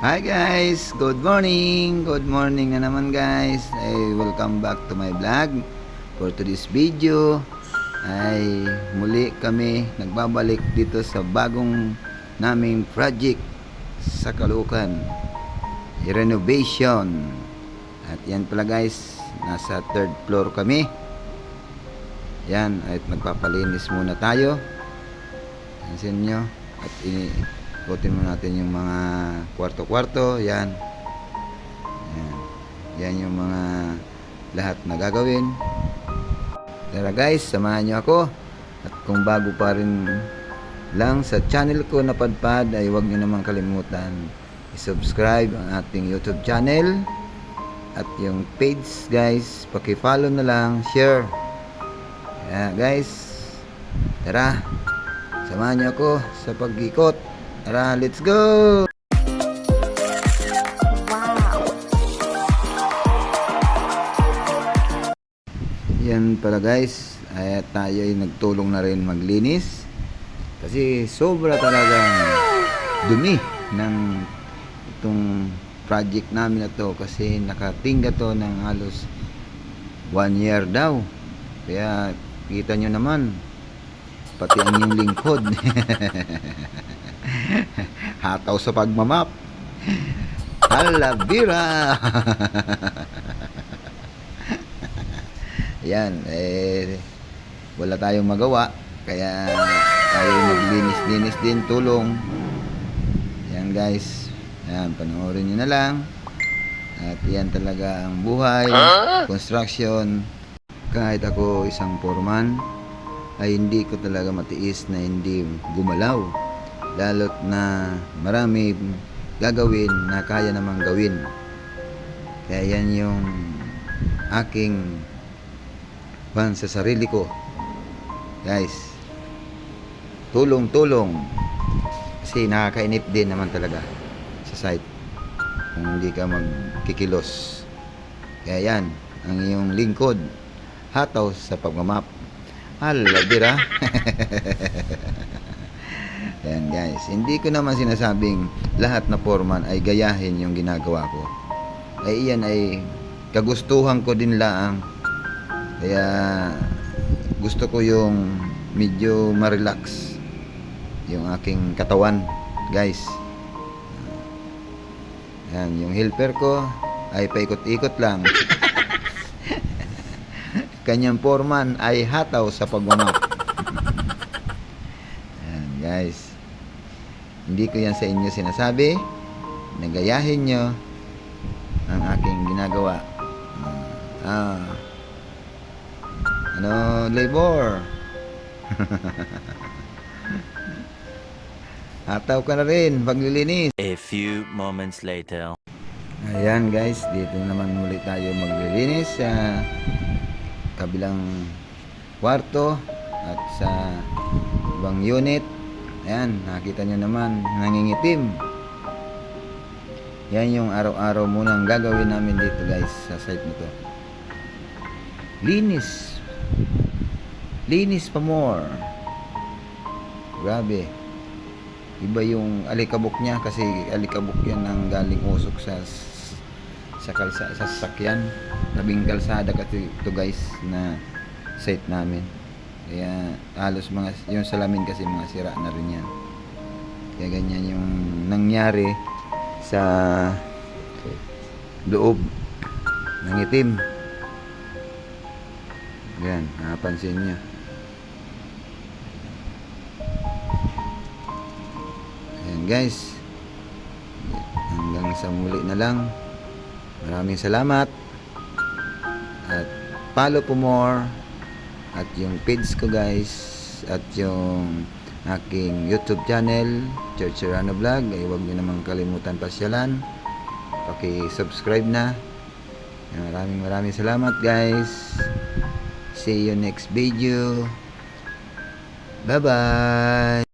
Hi guys! Good morning! Good morning na naman guys! Ay, welcome back to my vlog. For today's video ay muli kami nagbabalik dito sa bagong naming project sa Kalukan. Renovation. At yan pala guys, nasa third floor kami. Yan, at magpapalinis muna tayo. Pansin nyo. At ini ikutin mo natin yung mga kwarto-kwarto. Yan. Yan. Yan yung mga lahat na gagawin. Tara guys, samahan nyo ako. At kung bago pa rin lang sa channel ko na padpad ay huwag nyo naman kalimutan i-subscribe ang ating YouTube channel at yung page guys, paki-follow na lang, share. Kaya guys, tara, samahan niyo ako sa pag-ikot. Tara, let's go! Yan pala guys, ay tayo ay nagtulong na rin maglinis. Kasi sobra talagang dumi ng itong project namin na to kasi nakatingga to ng halos one year daw. Kaya kita nyo naman, pati ang yung lingkod. Hataw sa pagmamap. Halabira! Yan, eh, wala tayong magawa. Kaya tayo maglinis-linis din, tulong. Yan guys. Yan, panoorin nyo na lang. At yan talaga ang buhay, construction. Kahit ako isang foreman, ay hindi ko talaga matiis na hindi gumalaw. Lalo't na marami gagawin na kaya namang gawin. Kaya yan yung aking pan sa sarili ko. Guys, tulong-tulong. Kasi nakakainip din naman talaga sa site kung hindi ka magkikilos. Kaya yan, ang iyong lingkod, hataw sa pagmamap. Hala, bira. yan guys, hindi ko naman sinasabing lahat na foreman ay gayahin yung ginagawa ko. Ay iyan ay kagustuhan ko din laang. Kaya gusto ko yung medyo ma-relax yung aking katawan, guys. Yan, yung helper ko ay paikot-ikot lang. Kanyang foreman ay hataw sa pagmamap. Yan, guys. Hindi ko yan sa inyo sinasabi. Nagayahin nyo ang aking ginagawa. Ah. Ano, labor? Hataw ka na rin, paglilinis. A few moments later. Ayan guys, dito naman muli tayo maglilinis sa kabilang kwarto at sa ibang unit. Ayan, nakita nyo naman, nangingitim. Yan yung araw-araw munang gagawin namin dito guys sa site na to. Linis. Linis pa more. Grabe. Iba yung alikabok niya kasi alikabok yan ng galing usok sa sa kalsa sa sasakyan. Tabing kalsada kasi ito guys na site namin. Kaya halos mga yung salamin kasi mga sira na rin yan. Kaya ganyan yung nangyari sa loob ng itim. Yan, napansin niyo. Ayan guys. Hanggang sa muli na lang. Maraming salamat. At follow po more. At yung page ko guys. At yung aking YouTube channel, Church Serrano Vlog. Ay huwag nyo naman kalimutan pasyalan. Paki-subscribe na. Maraming maraming salamat guys. See you next video. Bye-bye.